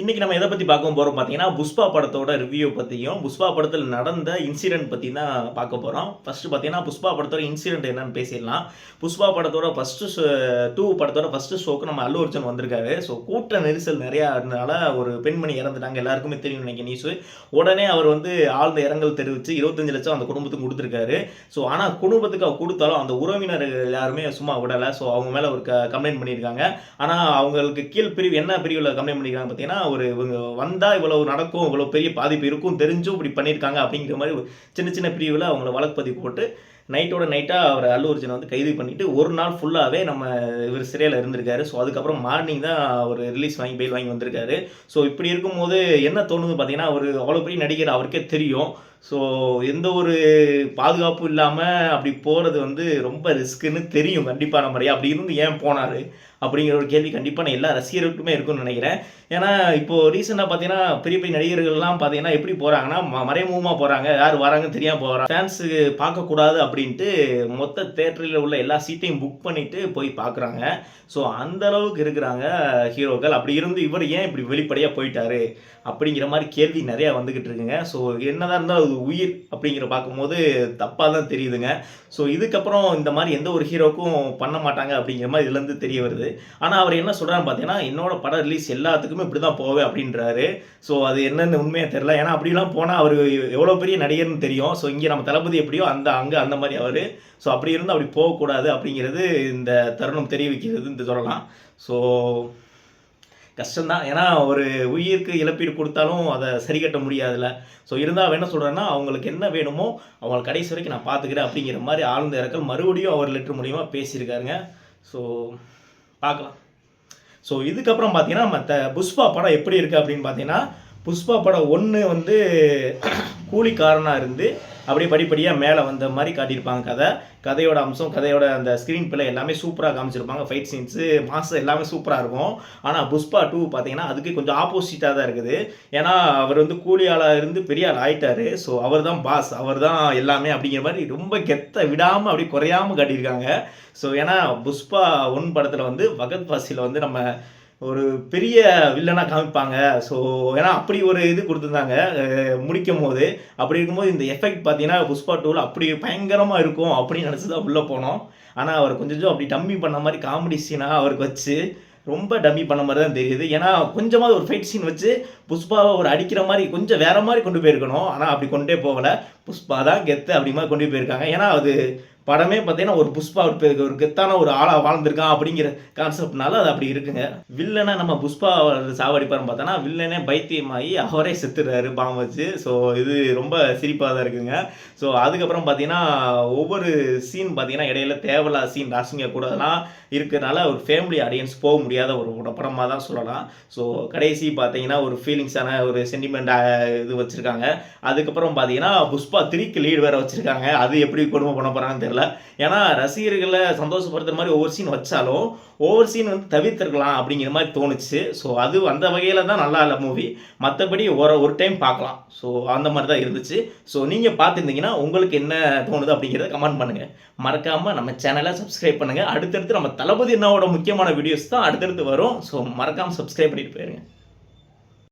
இன்னைக்கு நம்ம எதை பற்றி பார்க்க போகிறோம் பார்த்தீங்கன்னா புஷ்பா படத்தோட ரிவ்யூ பற்றியும் புஷ்பா படத்தில் நடந்த இன்சிடென்ட் பற்றி தான் பார்க்க போகிறோம் ஃபஸ்ட்டு பார்த்தீங்கன்னா புஷ்பா படத்தோட இன்சிடென்ட் என்னன்னு பேசிடலாம். புஷ்பா படத்தோட ஃபஸ்ட்டு டூ படத்தோட ஃபஸ்ட்டு ஷோக்கு நம்ம அல்லு அர்ஜுன் வந்திருக்காரு. ஸோ கூட்ட நெரிசல் நிறையா இருந்தனால ஒரு பெண்மணி இறந்துட்டாங்க. எல்லாருக்குமே தெரியும் நினைக்க நியூஸ் உடனே அவர் வந்து ஆழ்ந்த இரங்கல் தெரிவித்து இருபத்தஞ்சு லட்சம் அந்த குடும்பத்துக்கு கொடுத்துருக்காரு. ஸோ ஆனால் குடும்பத்துக்கு அவர் கொடுத்தாலும் அந்த உறவினர்கள் யாருமே சும்மா விடலை. ஸோ அவங்க மேலே ஒரு க கம்ப்ளைண்ட் பண்ணியிருக்காங்க. ஆனால் அவங்களுக்கு கீழ் பிரிவு என்ன பிரிவில் கம்ப்ளைண்ட் பண்ணியிருக்காங்க பார்த்தீங்கன்னா ஒரு இவங்க வந்தால் இவ்வளவு நடக்கும் இவ்வளோ பெரிய பாதிப்பு இருக்கும் தெரிஞ்சும் இப்படி பண்ணியிருக்காங்க அப்படிங்கிற மாதிரி ஒரு சின்ன சின்ன பிரிவில் அவங்கள வழக்கு போட்டு நைட்டோட நைட்டாக அவர் அல்லு அர்ஜுனை வந்து கைது பண்ணிவிட்டு ஒரு நாள் ஃபுல்லாகவே நம்ம இவர் சிறையில் இருந்திருக்காரு. ஸோ அதுக்கப்புறம் மார்னிங் தான் அவர் ரிலீஸ் வாங்கி பெயில் வாங்கி வந்திருக்காரு. ஸோ இப்படி இருக்கும்போது என்ன தோணுது பார்த்தீங்கன்னா அவர் அவ்வளோ பெரிய நடிகர் அவருக்கே தெரியும். ஸோ எந்த ஒரு பாதுகாப்பும் இல்லாமல் அப்படி போகிறது வந்து ரொம்ப ரிஸ்க்குன்னு தெரியும். கண்டிப்பாக நம்ம அப்படி இருந்து ஏன் போனார்? அப்படிங்கிற ஒரு கேள்வி கண்டிப்பாக நான் எல்லா ரசிகர்களுக்குமே இருக்கும்னு நினைக்கிறேன். ஏன்னா இப்போது ரீசெண்டாக பார்த்தீங்கன்னா பெரிய பெரிய நடிகர்கள்லாம் பார்த்தீங்கன்னா எப்படி போகிறாங்கன்னா ம- மறைமுகமாக போகிறாங்க யார் வராங்கன்னு தெரியாமல் போகிறாங்க ஃபேன்ஸுக்கு பார்க்கக்கூடாது அப்படின்ட்டு மொத்த தேட்டரில் உள்ள எல்லா சீட்டையும் புக் பண்ணிவிட்டு போய் பார்க்குறாங்க ஸோ அந்த அளவுக்கு இருக்கிறாங்க ஹீரோக்கள். அப்படி இருந்து இவர் ஏன் இப்படி வெளிப்படையாக போயிட்டாரு? அப்படிங்கிற மாதிரி கேள்வி நிறையா வந்துக்கிட்டு இருக்குங்க. ஸோ என்னதான் இருந்தாலும் அது உயிர் அப்படிங்கிற பார்க்கும்போது தப்பாக தான் தெரியுதுங்க. ஸோ இதுக்கப்புறம் இந்த மாதிரி எந்த ஒரு ஹீரோக்கும் பண்ண மாட்டாங்க அப்படிங்கிற மாதிரி இதுலேருந்து தெரிய வருது. ஆனால் அவர் என்ன சொல்கிறான்னு பார்த்தீங்கன்னா என்னோட படம் ரிலீஸ் எல்லாத்துக்குமே இப்படி தான் போவேன் அப்படின்றாரு. ஸோ அது என்னென்னு உண்மையாக தெரில ஏன்னா அப்படிலாம் போனால் அவர் எவ்வளோ பெரிய நடிகர்னு தெரியும். ஸோ இங்கே நம்ம தளபதி எப்படியோ அந்த அங்கே அந்த மாதிரி அவர். ஸோ அப்படி இருந்து அப்படி போகக்கூடாது அப்படிங்கிறது இந்த தருணம் தெரிவிக்கிறது இந்த சொல்லலாம். ஸோ கஷ்டம்தான். ஏன்னா ஒரு உயிருக்கு இழப்பீடு கொடுத்தாலும் அதை சரி கட்ட முடியாதுல்ல. ஸோ இருந்தால் அவன் என்ன சொல்கிறேன்னா அவங்களுக்கு என்ன வேணுமோ அவங்களை கடைசி வரைக்கும் நான் பார்த்துக்கிறேன் அப்படிங்கிற மாதிரி ஆழ்ந்த இறக்கல் மறுபடியும் அவர் லெட்ரு மூலியமாக பேசியிருக்காருங்க. ஸோ பார்க்கலாம். ஸோ இதுக்கப்புறம் பார்த்தீங்கன்னா மற்ற புஷ்பா படம் எப்படி இருக்குது அப்படின்னு பார்த்தீங்கன்னா புஷ்பா படம் ஒன்று வந்து கூலிக்காரனாக இருந்து அப்படியே படிப்படியாக மேலே வந்த மாதிரி காட்டியிருப்பாங்க கதை. கதையோட அம்சம் கதையோட அந்த ஸ்க்ரீன் பிள்ளை எல்லாமே சூப்பராக காமிச்சிருப்பாங்க. ஃபைட் சீன்ஸு மாஸ் எல்லாமே சூப்பராக இருக்கும். ஆனால் புஷ்பா டூ பார்த்தீங்கன்னா அதுக்கு கொஞ்சம் ஆப்போசிட்டாக தான் இருக்குது. ஏன்னா அவர் வந்து கூலியாளாக இருந்து பெரிய ஆள் ஆயிட்டாரு. ஸோ அவர் தான் பாஸ் அவர் தான் எல்லாமே அப்படிங்கிற மாதிரி ரொம்ப கெத்த விடாமல் அப்படி குறையாமல் காட்டியிருக்காங்க. ஸோ ஏன்னா புஷ்பா ஒன் படத்தில் வந்து பகத் வாசியில் வந்து நம்ம ஒரு பெரிய வில்லனாக காமிப்பாங்க. ஸோ ஏன்னா அப்படி ஒரு இது கொடுத்துருந்தாங்க. முடிக்கும் போது அப்படி இருக்கும்போது இந்த எஃபெக்ட் பார்த்தீங்கன்னா புஷ்பா டூவில் அப்படி பயங்கரமாக இருக்கும் அப்படின்னு நினச்சி தான் உள்ளே போனோம். ஆனால் அவர் கொஞ்சம் கொஞ்சம் அப்படி டம்மி பண்ண மாதிரி காமெடி சீனாக அவருக்கு வச்சு ரொம்ப டம்மி பண்ண மாதிரி தான் தெரியுது. ஏன்னா கொஞ்சமாக ஒரு ஃபைட் சீன் வச்சு புஷ்பாவை ஒரு அடிக்கிற மாதிரி கொஞ்சம் வேற மாதிரி கொண்டு போயிருக்கணும். ஆனால் அப்படி கொண்டே போகலை. புஷ்பா தான் கெத்து அப்படி மாதிரி கொண்டு போயிருக்காங்க. ஏன்னா அது படமே பார்த்தீங்கன்னா ஒரு புஷ்பா ஒரு ஒரு கெத்தான ஒரு ஆளாக வாழ்ந்திருக்கான் அப்படிங்கிற கான்செப்ட்னால அது அப்படி இருக்குங்க. வில்லனை நம்ம புஷ்பா சாவடிப்பாருன்னு பார்த்தோன்னா வில்லனே பைத்தியமாகி அவரே செத்துடுறாரு பாம்பு வச்சு. ஸோ இது ரொம்ப சிரிப்பாக தான் இருக்குங்க. ஸோ அதுக்கப்புறம் பார்த்தீங்கன்னா ஒவ்வொரு சீன் பார்த்தீங்கன்னா இடையில தேவலா சீன் ராசிங்க கூட அதெல்லாம் இருக்கிறனால ஒரு ஃபேமிலி ஆடியன்ஸ் போக முடியாத ஒரு படமாக தான் சொல்லலாம். ஸோ கடைசி பார்த்தீங்கன்னா ஒரு ஃபீலிங்ஸான ஒரு சென்டிமெண்ட் இது வச்சுருக்காங்க. அதுக்கப்புறம் பார்த்தீங்கன்னா புஷ்பா த்ரீக்கு லீடு வேறு வச்சுருக்காங்க. அது எப்படி குடும்பம் பண்ண போகிறாங்கன்னு தெரில ஏன்னா ரசிகர்களை சந்தோஷப்படுத்துகிற மாதிரி ஒவ்வொரு சீன் வச்சாலும் ஒவ்வொரு சீன் வந்து தவிர்த்திருக்கலாம் அப்படிங்கிற மாதிரி தோணுச்சு. ஸோ அது அந்த வகையில் தான் நல்லா இல்லை மூவி மற்றபடி ஒரு ஒரு டைம் பார்க்கலாம். ஸோ அந்த மாதிரி தான் இருந்துச்சு. ஸோ நீங்கள் பார்த்துருந்தீங்கன்னா உங்களுக்கு என்ன தோணுது அப்படிங்கிறத கமெண்ட் பண்ணுங்கள் மறக்காமல் நம்ம சேனலை சப்ஸ்கிரைப் பண்ணுங்கள் அடுத்தடுத்து நம்ம தளபதி என்னோட முக்கியமான வீடியோஸ் தான் அடுத்தடுத்து வரும். ஸோ மறக்காமல் சப்ஸ்கிரைப் பண்ணிட்டு போயிருங்க.